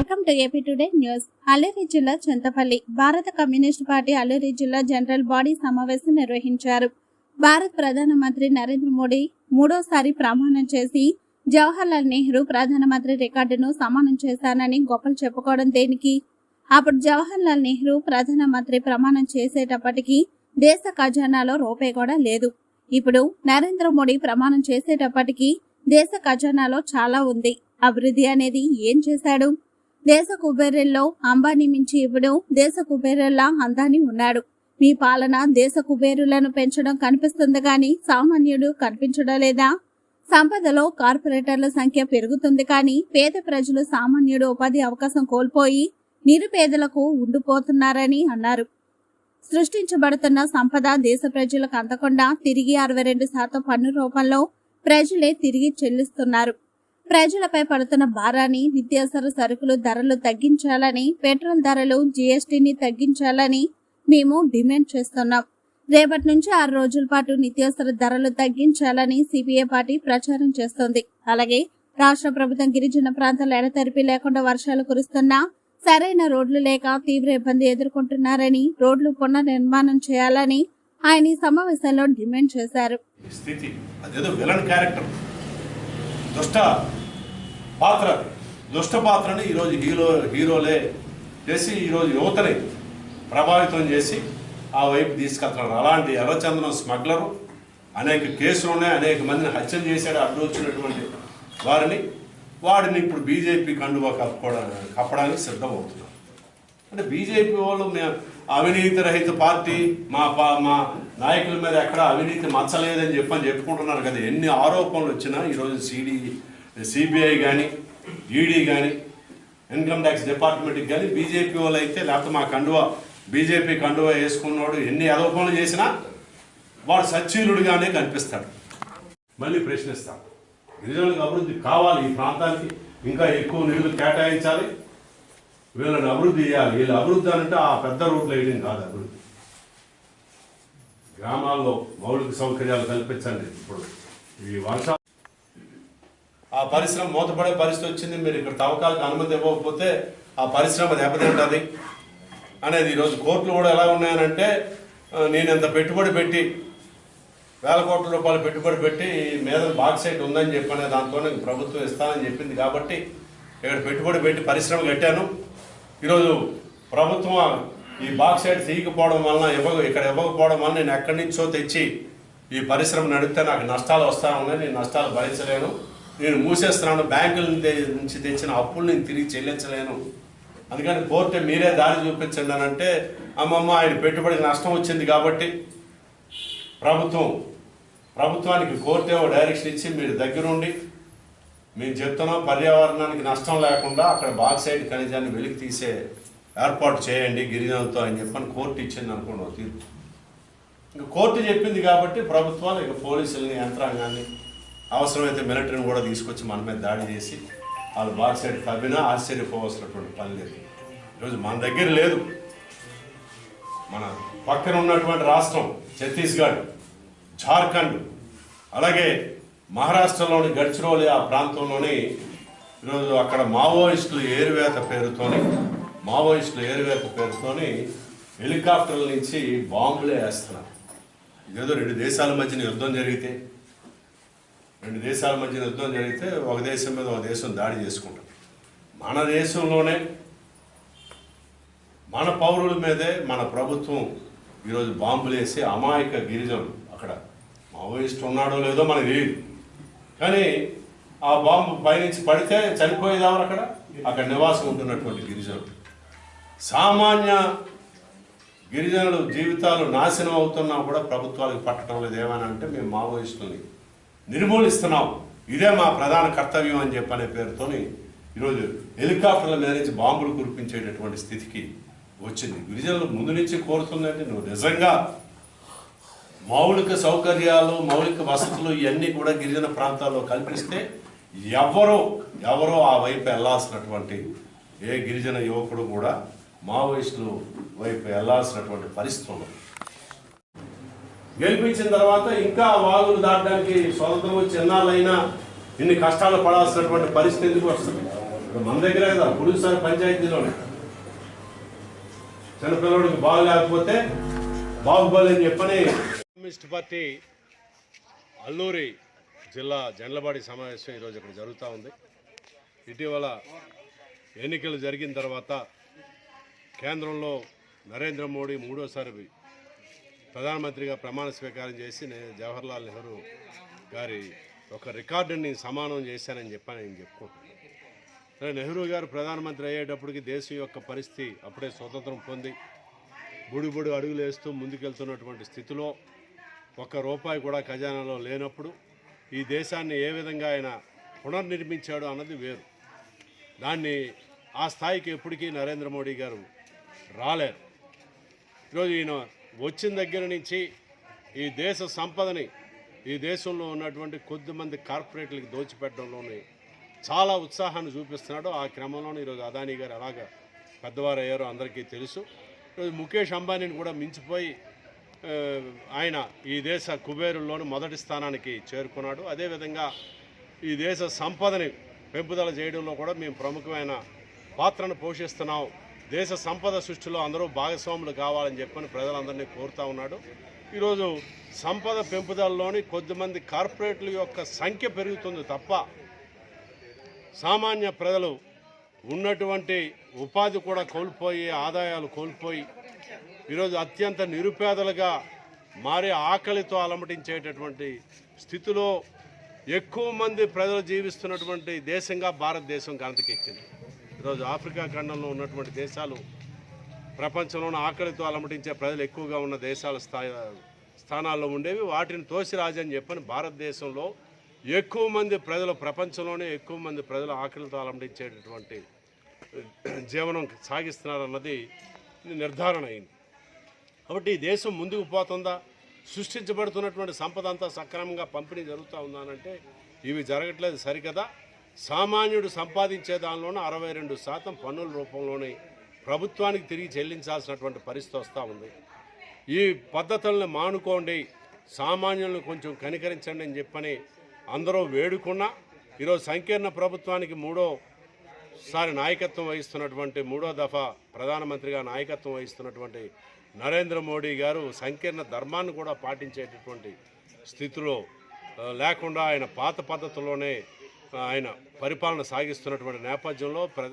Welcome to AP today news. Alluri జిల్లా చింతపల్లి. భారత communist party Alluri జిల్లా జనరల్ బాడీ సమావేశం నిర్వహించారు. భారత ప్రధానమంత్రి నరేంద్ర మోడీ మూడోసారి ప్రమాణం చేసి జవహర్లాల్ నెహ్రూ ప్రధానమంత్రి రికార్డును సమానం చేశానని గొప్పలు చెప్పుకోవడం దేనికి? అప్పుడు జవహర్లాల్ నెహ్రూ ప్రధానమంత్రి ప్రమాణం చేసేటప్పటికి దేశ ఖజానాలో రూపాయి కూడా లేదు. ఇప్పుడు నరేంద్ర మోడీ ప్రమాణం చేసేటప్పటికి దేశ ఖజానాలో చాలా ఉంది. అభివృద్ధి అనేది ఏం చేశాడు? దేశ కుబేరుల్లో అంబానీ మించి ఇప్పుడు దేశ కుబేరుల్లా అందాని ఉన్నాడు. మీ పాలన దేశ కుబేరులను పెంచడం కనిపిస్తుంది కానీ సామాన్యుడు కనిపించడం లేదా? సంపదలో కార్పొరేటర్ల సంఖ్య పెరుగుతుంది కానీ పేద ప్రజలు సామాన్యుడు ఉపాధి అవకాశం కోల్పోయి నిరుపేదలకు ఉండిపోతున్నారని అన్నారు. సృష్టించబడుతున్న సంపద దేశ ప్రజలకు అందకుండా తిరిగి అరవై రెండు శాతం పన్ను రూపంలో ప్రజలే తిరిగి చెల్లిస్తున్నారు. ప్రజలపై పడుతున్న భారాన్ని నిత్యావసర సరుకులు ధరలు తగ్గించాలని పెట్రోల్ ధరలు జీఎస్టీని తగ్గించాలని మేము డిమాండ్ చేస్తున్నాం. రేపటి నుంచి ఆరు రోజుల పాటు నిత్యావసర ధరలు తగ్గించాలని సిపిఐ పార్టీ ప్రచారం చేస్తోంది. అలాగే రాష్ట్ర ప్రభుత్వం గిరిజన ప్రాంతాల ఎడతెరిపి లేకుండా వర్షాలు కురుస్తున్నా సరైన రోడ్లు లేక తీవ్ర ఇబ్బంది ఎదుర్కొంటున్నారని రోడ్లు పునర్నిర్మాణం చేయాలని ఆయన ఈ సమావేశంలో డిమాండ్ చేశారు. స్థితి అదేదో విలన్ క్యారెక్టర్. దుష్ట పాత్ర అది. దుష్ట పాత్రని ఈరోజు హీరో హీరోలే చేసి ఈరోజు యువతని ప్రభావితం చేసి ఆ వైపు తీసుకెళ్తున్నారు అలాంటి ఎర్రచందనం స్మగ్లరు అనేక కేసులు ఉన్నాయి అనేక మందిని హత్యలు చేశాడు అడ్డు వచ్చినటువంటి వారిని వాడిని ఇప్పుడు బీజేపీ కండువా కప్పుకోవడానికి కప్పడానికి సిద్ధమవుతున్నారు అంటే బీజేపీ వాళ్ళు మేము అవినీతి రహిత పార్టీ మా పా- మా నాయకుల మీద ఎక్కడ అవినీతి మచ్చలేదని చెప్పని చెప్పుకుంటున్నారు కదా ఎన్ని ఆరోపణలు వచ్చినా ఈరోజు సిడి సిబిఐ కానీ ఈడీ కానీ ఇన్కమ్ ట్యాక్స్ డిపార్ట్మెంట్కి కానీ బీజేపీ వాళ్ళు అయితే లేకపోతే మా కండువా బీజేపీ కండువా వేసుకున్నాడు ఎన్ని ఆరోపణలు చేసినా వాడు సచ్చీలుడిగానే కనిపిస్తాడు. మళ్ళీ ప్రశ్నిస్తాం. గిరిజనులకు అభివృద్ధి కావాలి ఈ ప్రాంతానికి ఇంకా ఎక్కువ నిధులు కేటాయించాలి. వీళ్ళని అభివృద్ధి చేయాలి. వీళ్ళు అభివృద్ధి అంటే ఆ పెద్ద రోడ్లు వేయడం కాదు అభివృద్ధి. గ్రామాల్లో మౌలిక సౌకర్యాలు కల్పించండి ఇప్పుడు. ఈ వర్ష ఆ పరిశ్రమ మూతపడే పరిస్థితి వచ్చింది. మీరు ఇక్కడ తవ్వకాలకు అనుమతి ఇవ్వకపోతే ఆ పరిశ్రమ దెబ్బతింటుంది అనేది ఈరోజు కోర్టులు కూడా ఎలా ఉన్నాయనంటే నేను ఇంత పెట్టుబడి పెట్టి వేల కోట్ల రూపాయలు పెట్టుబడి పెట్టి మీద బాక్సైట్ ఉందని చెప్పనే దాంతో ప్రభుత్వం ఇస్తానని చెప్పింది కాబట్టి ఇక్కడ పెట్టుబడి పెట్టి పరిశ్రమ కట్టాను. ఈరోజు ప్రభుత్వం ఈ బాక్సైట్ తీయకపోవడం వలన ఇవ్వ ఇక్కడ ఇవ్వకపోవడం వలన నేను ఎక్కడి నుంచో తెచ్చి ఈ పరిశ్రమ నడిపితే నాకు నష్టాలు వస్తా ఉన్నాయి. నేను నష్టాలు భరించలేను. నేను మూసేస్తున్నాను బ్యాంకుల నుంచి- తెచ్చిన అప్పులు నేను తిరిగి చెల్లించలేను. అందుకని కోర్టు మీరే దారి చూపించండి అని అంటే అమ్మమ్మ ఆయన పెట్టుబడికి నష్టం వచ్చింది కాబట్టి ప్రభుత్వం ప్రభుత్వానికి కోర్టు ఏమో డైరెక్షన్ ఇచ్చి మీరు దగ్గరుండి మేము చెప్తున్నాం పర్యావరణానికి నష్టం లేకుండా అక్కడ బాక్సైడ్ ఖనిజాన్ని వెలికి తీసే ఏర్పాటు చేయండి గిరిజనులతో అని చెప్పని కోర్టు ఇచ్చింది అనుకోండి తీర్పు. ఇంకా కోర్టు చెప్పింది కాబట్టి ప్రభుత్వాలు ఇక పోలీసులని యంత్రాంగాన్ని అవసరమైతే మిలిటరీని కూడా తీసుకొచ్చి మన మీద దాడి చేసి వాళ్ళు బాక్సైడ్ తవ్వినా ఆశ్చర్యపోవాల్సినటువంటి పని లేదు. ఈరోజు మన దగ్గర లేదు. మన పక్కన ఉన్నటువంటి రాష్ట్రం ఛత్తీస్గఢ్ జార్ఖండ్ అలాగే మహారాష్ట్రలోని గడ్చిరోలి ఆ ప్రాంతంలోని ఈరోజు అక్కడ మావోయిస్టులు ఏరువేత పేరుతోని మావోయిస్టులు ఏరువేత పేరుతోని హెలికాప్టర్ల నుంచి బాంబులే వేస్తున్నారు. ఇదేదో రెండు దేశాల మధ్యన యుద్ధం జరిగితే రెండు దేశాల మధ్య యుద్ధం జరిగితే ఒక దేశం మీద ఒక దేశం దాడి చేసుకుంటాం. మన దేశంలోనే మన పౌరుల మీదే మన ప్రభుత్వం ఈరోజు బాంబులు వేసి అమాయక గిరిజనులు అక్కడ మావోయిస్ట్ ఉన్నాడో లేదో మనకు తెలియదు. కానీ ఆ బాంబు పైనుంచి పడితే చనిపోయేదామని అక్కడ అక్కడ నివాసం ఉంటున్నటువంటి గిరిజనులు. సామాన్య గిరిజనులు జీవితాలు నాశనం అవుతున్నా కూడా ప్రభుత్వాలకు పట్టడం లేదు. ఏమైనా అంటే మేము మావోయిస్టులని నిర్మూలిస్తున్నాం ఇదే మా ప్రధాన కర్తవ్యం అని చెప్పనే పేరుతోని ఈరోజు హెలికాప్టర్ల మీద నుంచి బాంబులు కురిపించేటటువంటి స్థితికి వచ్చింది. గిరిజనులు ముందు నుంచి కోరుతుందంటే నువ్వు నిజంగా మౌలిక సౌకర్యాలు మౌలిక వసతులు ఇవన్నీ కూడా గిరిజన ప్రాంతాల్లో కల్పిస్తే ఎవరో ఎవరో ఆ వైపు వెళ్ళాల్సినటువంటి ఏ గిరిజన యువకుడు కూడా మావోయిస్టులు వైపు వెళ్ళాల్సినటువంటి పరిస్థితులు గెలిపించిన తర్వాత ఇంకా వాగులు దాటడానికి స్వతంత్రం వచ్చి ఎన్నాళ్ళైనా ఇన్ని కష్టాలు పడాల్సినటువంటి పరిస్థితి ఎందుకు వస్తుంది? మన దగ్గర కదా పురుషుసారి పంచాయతీలోనే. చిన్నపిల్లడికి బాగు లేకపోతే అని చెప్పని కమ్యూనిస్ట్ పార్టీ అల్లూరి జిల్లా జండ్లబాడి సమావేశం ఈరోజు ఇక్కడ జరుగుతూ ఉంది. ఇటీవల ఎన్నికలు జరిగిన తర్వాత కేంద్రంలో నరేంద్ర మోడీ మూడోసారి ప్రధానమంత్రిగా ప్రమాణ స్వీకారం చేసి నేను జవహర్లాల్ నెహ్రూ గారి ఒక రికార్డుని సమానం చేశానని చెప్పాను నేను చెప్పుకుంటున్నాను సరే నెహ్రూ గారు ప్రధానమంత్రి అయ్యేటప్పటికి దేశం యొక్క పరిస్థితి అప్పుడే స్వతంత్రం పొంది బుడి బుడి అడుగులు వేస్తూ ముందుకెళ్తున్నటువంటి స్థితిలో ఒక్క రూపాయి కూడా ఖజానాలో లేనప్పుడు ఈ దేశాన్ని ఏ విధంగా ఆయన పునర్నిర్మించాడు అన్నది వేరు. దాన్ని ఆ స్థాయికి ఎప్పటికీ నరేంద్ర మోడీ గారు రాలేరు. ఈరోజు ఈయన వచ్చిన దగ్గర నుంచి ఈ దేశ సంపదని ఈ దేశంలో ఉన్నటువంటి కొద్దిమంది కార్పొరేట్లకు దోచిపెట్టడంలోని చాలా ఉత్సాహాన్ని చూపిస్తున్నాడు. ఆ క్రమంలోనే ఈరోజు అదానీ గారు ఎలాగ పెద్దవారు అయ్యారో అందరికీ తెలుసు. ఈరోజు ముఖేష్ అంబానీని కూడా మించిపోయి ఆయన ఈ దేశ కుబేరుల్లోని మొదటి స్థానానికి చేరుకున్నాడు. అదేవిధంగా ఈ దేశ సంపదని పెంపుదల చేయడంలో కూడా మేము ప్రముఖమైన పాత్రను పోషిస్తున్నాం. దేశ సంపద సృష్టిలో అందరూ భాగస్వాములు కావాలని చెప్పని ప్రజలందరినీ కోరుతా ఉన్నాడు. ఈరోజు సంపద పెంపుదలలోని కొద్దిమంది కార్పొరేట్ల యొక్క సంఖ్య పెరుగుతుంది తప్ప సామాన్య ప్రజలు ఉన్నటువంటి ఉపాధి కూడా కోల్పోయి ఆదాయాలు కోల్పోయి ఈరోజు అత్యంత నిరుపేదలుగా మారి ఆకలితో అలమటించేటటువంటి స్థితిలో ఎక్కువ మంది ప్రజలు జీవిస్తున్నటువంటి దేశంగా భారతదేశం గణతకెక్కింది ఈరోజు ఆఫ్రికా ఖండంలో ఉన్నటువంటి దేశాలు ప్రపంచంలోని ఆకలితో అలమటించే ప్రజలు ఎక్కువగా ఉన్న దేశాల స్థాయి స్థానాల్లో ఉండేవి. వాటిని తోసిరాజు అని చెప్పని భారతదేశంలో ఎక్కువ మంది ప్రజలు ప్రపంచంలోనే ఎక్కువ మంది ప్రజలు ఆకలితో అలమటించేటటువంటి జీవనం సాగిస్తున్నారన్నది నిర్ధారణ అయింది. కాబట్టి ఈ దేశం ముందుకు పోతుందా? సృష్టించబడుతున్నటువంటి సంపద అంతా సక్రమంగా పంపిణీ జరుగుతూ ఉందానంటే ఇవి జరగట్లేదు సరికదా? సామాన్యుడు సంపాదించే దానిలోనే అరవై రెండు శాతం పన్నుల రూపంలోనే ప్రభుత్వానికి తిరిగి చెల్లించాల్సినటువంటి పరిస్థితి వస్తూ ఉంది. ఈ పద్ధతులను మానుకోండి సామాన్యులను కొంచెం కనికరించండి అని చెప్పని అందరూ వేడుకున్నా ఈరోజు సంకీర్ణ ప్రభుత్వానికి మూడో సారి నాయకత్వం వహిస్తున్నటువంటి మూడో దఫా ప్రధానమంత్రిగా నాయకత్వం వహిస్తున్నటువంటి నరేంద్ర మోడీ గారు సంకీర్ణ ధర్మాన్ని కూడా పాటించేటటువంటి స్థితిలో లేకుండా ఆయన పాత పద్ధతిలోనే ఆయన పరిపాలన సాగిస్తున్నటువంటి నేపథ్యంలో